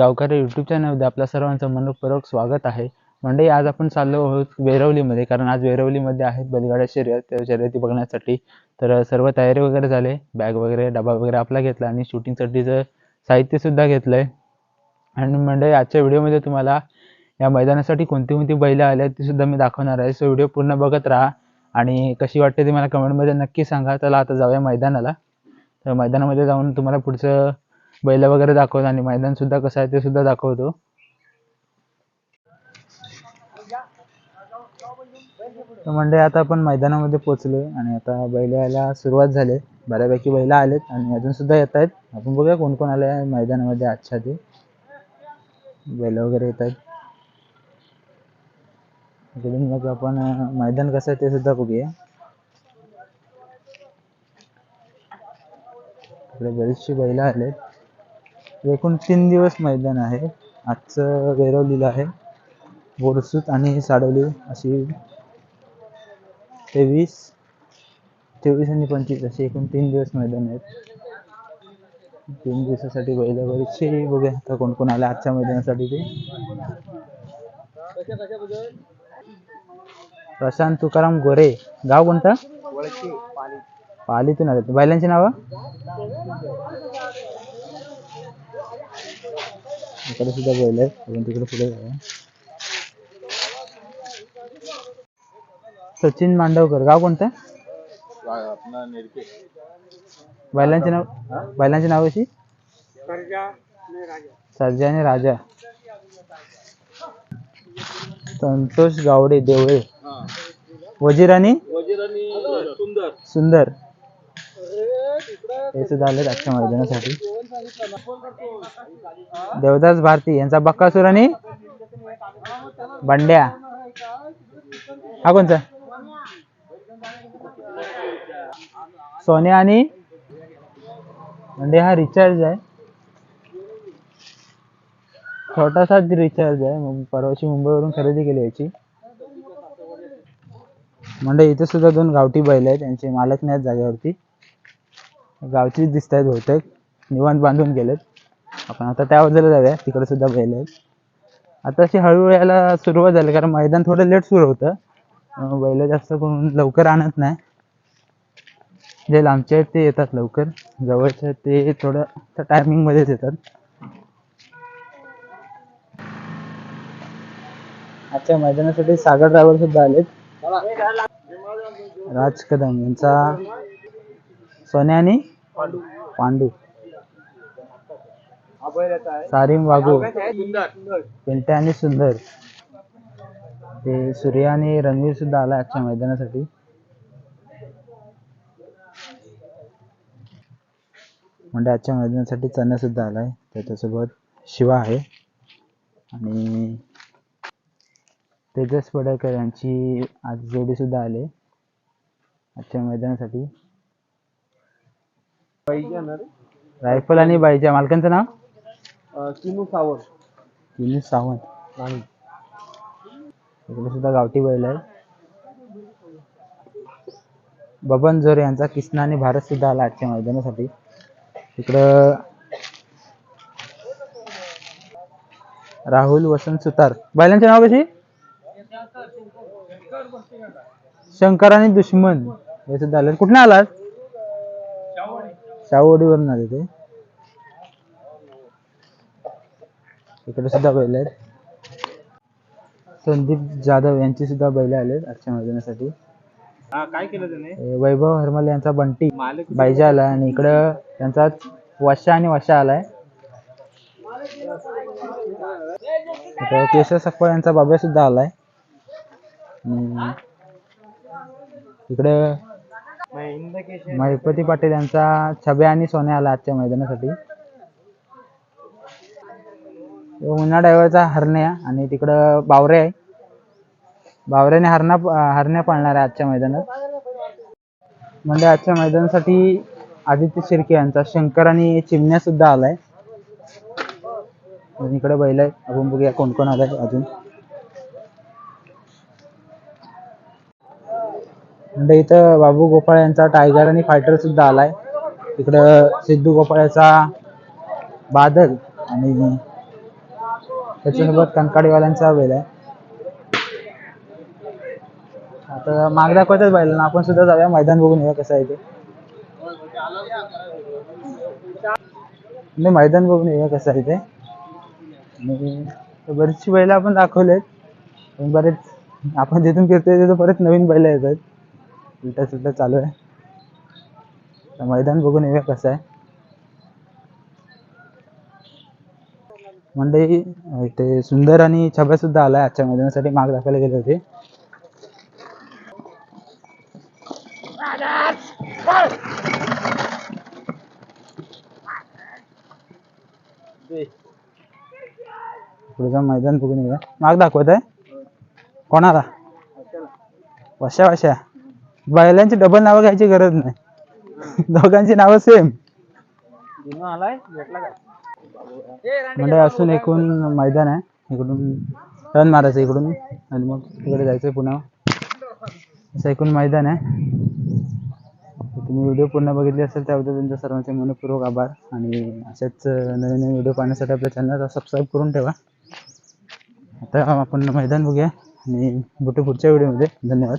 गावकरी यूट्यूब चॅनलमध्ये आपल्या सर्वांचं मनपूर्वक स्वागत आहे. मंडळी आज आपण चाललो आहोत वेरवलीमध्ये कारण आज वेरवलीमध्ये आहेत बैलगाड्या शर्यत त्या शर्यती बघण्यासाठी. तर सर्व तयारी वगैरे झाले बॅग वगैरे डबा वगैरे आपला घेतला आणि शूटिंगसाठीचं साहित्यसुद्धा घेतलं आहे आणि मंडळी आजच्या व्हिडिओमध्ये तुम्हाला या मैदानासाठी कोणती कोणती बैलं आले ती सुद्धा मी दाखवणार आहे. सो व्हिडिओ पूर्ण बघत राहा आणि कशी वाटते ती मला कमेंटमध्ये नक्की सांगा. चला आता जाऊया मैदानाला. तर मैदानामध्ये जाऊन तुम्हाला पुढचं बैल वगैरे दाखवतो आणि मैदान सुद्धा कसं आहे ते सुद्धा दाखवतो. तर म्हणजे आता आपण मैदानामध्ये पोहोचलो आणि आता बैल यायला सुरुवात झाली. बऱ्यापैकी बैल आलेत आणि अजून सुद्धा येत आहेत. आपण बघूया कोण कोण आले मैदानामध्ये आजच्या ते बैल वगैरे येत आहेत. इकडून मग आपण मैदान कसं आहे ते सुद्धा बघूया. इकडे बरीचशी बैल आलेत. एकूण तीन दिवस मैदान आहे. आजचं वेरवलीला आहे. बोरसूत आणि साडवली अशी तेवीस तेवीस आणि पंचवीस असे एकूण तीन दिवस मैदान आहेत. तीन दिवसासाठी बैल बरीचशी बघूया आता कोण कोण आले आजच्या मैदानासाठी ते. प्रशांत तुकाराम गोरे गाव कोणतं? पालीतून आले बैलांची नावं? इकडे सुद्धा बैल आहे आपण तिकडे पुढे जाऊया. सचिन मांडवकर. गाव कोणतं? बैलांचे नाव बैलांची नाव कशी? सर्जा आणि राजा. संतोष गावडे देवळे. वजीर आणि? सुंदर. हे सुद्धा आले आजच्या मैदानासाठी. देवदास भारती यांचा बक्कासूर आणि बंड्या. हा कोणता? सोन्या आणि म्हणजे हा रिचार्ज आहे. छोटासा रिचार्ज आहे. परवाची मुंबईवरून खरेदी केली याची. म्हणजे इथे सुद्धा दोन गावठी बैल आहेत. त्यांचे मालक नाही आहेत जागेवरती. गावचीच दिसत आहेत बहुतेक. निवांत बांधून गेलेत. आपण आता त्या बाजूला जाऊया. तिकडे सुद्धा बैल आहेत. आता अशी हळूहळू यायला सुरुवात झाली. कारण मैदान थोडं लेट सुरू होतं. बैल जास्त करून लवकर आणत नाही. जे लांबचे आहेत ते येतात लवकर. जवळचे आहेत ते थोडं टायमिंग मध्येच येतात. आजच्या मैदानासाठी सागर ड्रायव्हर सुद्धा आलेत. राज कदम यांचा सोन्या आणि पांडू. सारीम वाघू. पिंट्या आणि सुंदर. ते सूर्या आणि रणवीर सुद्धा आला आजच्या मैदानासाठी. म्हणजे आजच्या मैदानासाठी चन्या सुद्धा आलाय. त्याच्यासोबत शिवा आहे. आणि तेजस पडळकर यांची आज जोडी सुद्धा आले. आजच्या मैदानासाठी. रायफल आणि बाईच्या मालकांचं नाव? किनू सावंत. दिनेश सावंत. इकडे सुद्धा गावठी बैल आहे. बबन जोरे यांचा किसना आणि भारत सुद्धा आला आजच्या मैदानासाठी. इकडं राहुल वसंत सुतार. बैलांचे नाव कशी? शंकर आणि दुश्मन. हे सुद्धा आले कुठे आलात? शाहूवाडीवरून आले ते. इकडे सुद्धा बैल आहेत. संदीप जाधव यांची सुद्धा बैल आलेत आजच्या मैदानासाठी. काय केलं त्याने? वैभव हरमल यांचा बंटी बाईजा आला आणि इकडं त्यांचा वशा आणि वशा आलाय. केशव सकपाळ यांचा बाब्या सुद्धा आलाय. इकडे महिपती पाटील यांचा छबे आणि सोन्या आला आजच्या मैदानासाठी. उन्हा डायव्हरचा हरण्या आणि तिकडं बावरे आहे. बावऱ्याने हरणा हरण्या पाळणार आहे आजच्या मैदानात. म्हणजे आजच्या मैदानासाठी आदित्य शिर्के यांचा शंकर आणि चिमण्या सुद्धा आलाय. इकडे बैल आहे आपण बघूया कोण कोण आलाय अजून. म्हणजे इथं बाबू गोपाळ यांचा टायगर आणि फायटर सुद्धा आलाय. इकडं सिद्धू गोपाळ्याचा बादल आणि त्याच्यासोबत कंकाडीवाल्यांचा बैल आहे. आता माग दाखवतच बैलांना आपण सुद्धा जाऊया मैदान बघून येऊया कसं आहे ते. नाही मैदान बघून येऊया कसं आहे ते. बरीचशी बैल आपण दाखवलेत पण बरेच आपण जिथून फिरतोय तिथं परत नवीन बैल येतात. उलटा सुलटा चालू आहे. तर मैदान बघून येऊया कसं आहे. मंडळी ते सुंदर आणि छबा सुद्धा आलाय आजच्या मैदानासाठी माग दाखवले गेले होते. पुढचं मैदान बघून येऊया. माग दाखवत आहे कोणाला? वशा वशा. बैलांची डबल नावं घ्यायची गरज नाही. दोघांची नावं सेम आलाय म्हणजे असून एकूण मैदान आहे. इकडून रन मारायचं इकडून. आणि मग तिकडे जायचं पुन्हा. असं एकूण मैदान आहे. तुम्ही व्हिडिओ पूर्ण बघितली असेल त्याबद्दल तुमच्या सर्वांचे मनपूर्वक आभार. आणि असेच नवीन नवीन व्हिडिओ पाहण्यासाठी आपल्या चॅनलला सबस्क्राईब करून ठेवा. आता आपण मैदान बघूया. आणि भेटू पुढच्या व्हिडिओमध्ये धन्यवाद.